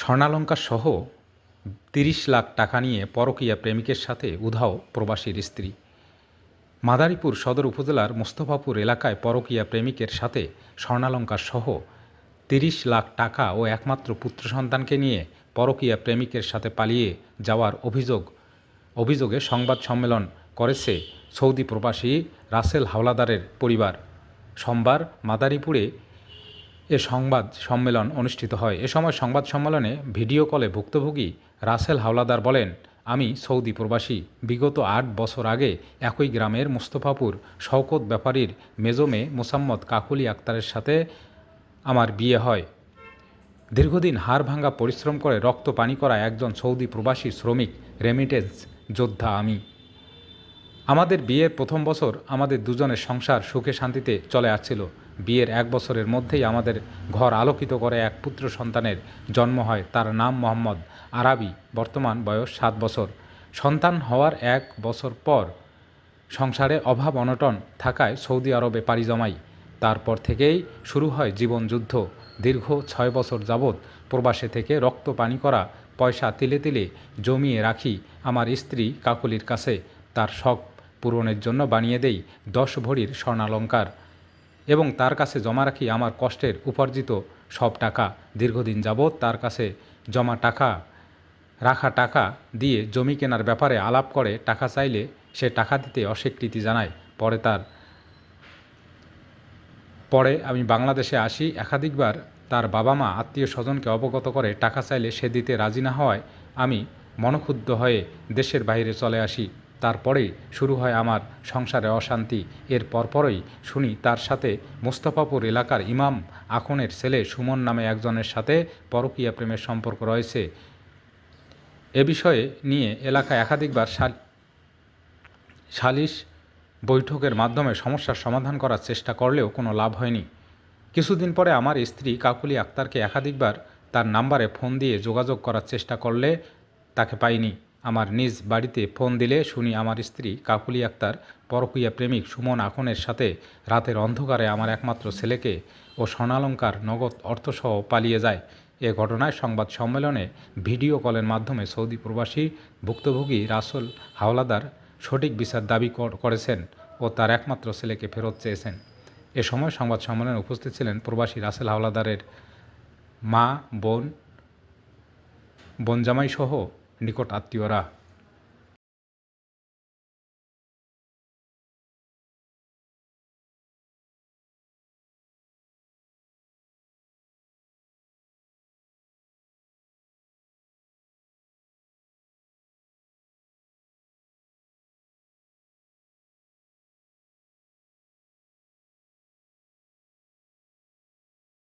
স্বর্ণালঙ্কার সহ তিরিশ লাখ টাকা নিয়ে পরকীয়া প্রেমিকের সাথে উধাও প্রবাসীর স্ত্রী। মাদারীপুর সদর উপজেলার মোস্তফাপুর এলাকায় পরকীয়া প্রেমিকের সাথে স্বর্ণালঙ্কার সহ তিরিশ লাখ টাকা ও একমাত্র পুত্র সন্তানকে নিয়ে পরকীয়া প্রেমিকের সাথে পালিয়ে যাওয়ার অভিযোগ, অভিযোগে সংবাদ সম্মেলন করেছে সৌদি প্রবাসী রাসেল হাওলাদারের পরিবার। সোমবার মাদারীপুরে এ সংবাদ সম্মেলন অনুষ্ঠিত হয়। এ সময় সংবাদ সম্মেলনে ভিডিও কলে ভুক্তভোগী রাসেল হাওলাদার বলেন, আমি সৌদি প্রবাসী। বিগত আট বছর আগে একই গ্রামের মুস্তফাপুর শওকত ব্যাপারীর মেজমে মোসাম্মদ কাকুলি আক্তারের সাথে আমার বিয়ে হয়। দীর্ঘদিন হাড় ভাঙা পরিশ্রম করে রক্ত পানি করা একজন সৌদি প্রবাসী শ্রমিক রেমিটেন্স যোদ্ধা আমি। আমাদের বিয়ের প্রথম বছর আমাদের দুজনের সংসার সুখে শান্তিতে চলে আসছিল। বিয়ের এক বছরের মধ্যেই আমাদের ঘর আলোকিত করে এক পুত্র সন্তানের জন্ম হয়। তার নাম মোহাম্মদ আরাবি, বর্তমান বয়স সাত বছর। সন্তান হওয়ার এক বছর পর সংসারে অভাব অনটন থাকায় সৌদি আরবে পাড়ি জমাই। তারপর থেকেই শুরু হয় জীবনযুদ্ধ দীর্ঘ ছয় বছর যাবৎ প্রবাসে থেকে রক্ত পানি করা, পয়সা তিলে তিলে জমিয়ে রাখি আমার স্ত্রী কাকুলির কাছে। তার শখ পূরণের জন্য বানিয়ে দেই দশ ভরির স্বর্ণালঙ্কার। এবং তার কাছে জমা রাখি আমার কষ্টের উপার্জিত সব টাকা। দীর্ঘদিন যাবৎ তার কাছে জমা টাকা, রাখা টাকা দিয়ে জমি কেনার ব্যাপারে আলাপ করে, টাকা চাইলে সে টাকা দিতে অস্বীকৃতি জানায়। পরে তার, পরে আমি বাংলাদেশে আসি, একাধিকবার তার বাবা মা আত্মীয় স্বজনকে অবগত করে টাকা চাইলে সে দিতে রাজি না হওয়ায় আমি মনক্ষুব্ধ হয়ে দেশের বাইরে চলে আসি। তারপরেই শুরু হয় আমার সংসারে অশান্তি। এর পরপরই শুনি তার সাথে মোস্তফাপুর এলাকার ইমাম আখনের ছেলে সুমন নামে একজনের সাথে পরকীয়া প্রেমের সম্পর্ক রয়েছে। এ বিষয়ে নিয়ে এলাকায় একাধিকবার সালিশ বৈঠকের মাধ্যমে সমস্যার সমাধান করার চেষ্টা করলেও কোনো লাভ হয়নি। কিছুদিন পরে আমার স্ত্রী কাকুলি আক্তারকে একাধিকবার তার নাম্বারে ফোন দিয়ে যোগাযোগ করার চেষ্টা করলে তাকে পাইনি। আমার নিজ বাড়িতে ফোন দিলে শুনি আমার স্ত্রী কাকুলি আক্তার, পরকীয়া প্রেমিক সুমন আখনের সাথে রাতের অন্ধকারে আমার একমাত্র ছেলেকে ও স্বর্ণালঙ্কার, নগদ অর্থসহ পালিয়ে যায়। এ ঘটনায় সংবাদ সম্মেলনে ভিডিও কলের মাধ্যমে সৌদি প্রবাসী ভুক্তভোগী রাসেল হাওলাদার সঠিক বিচার দাবি করেছেন ও তার একমাত্র ছেলেকে ফেরত চেয়েছেন। এ সময় সংবাদ সম্মেলনে উপস্থিত ছিলেন প্রবাসী রাসেল হাওলাদারের মা, বোন বোনজামাই সহ নিকট আত্মীয়রা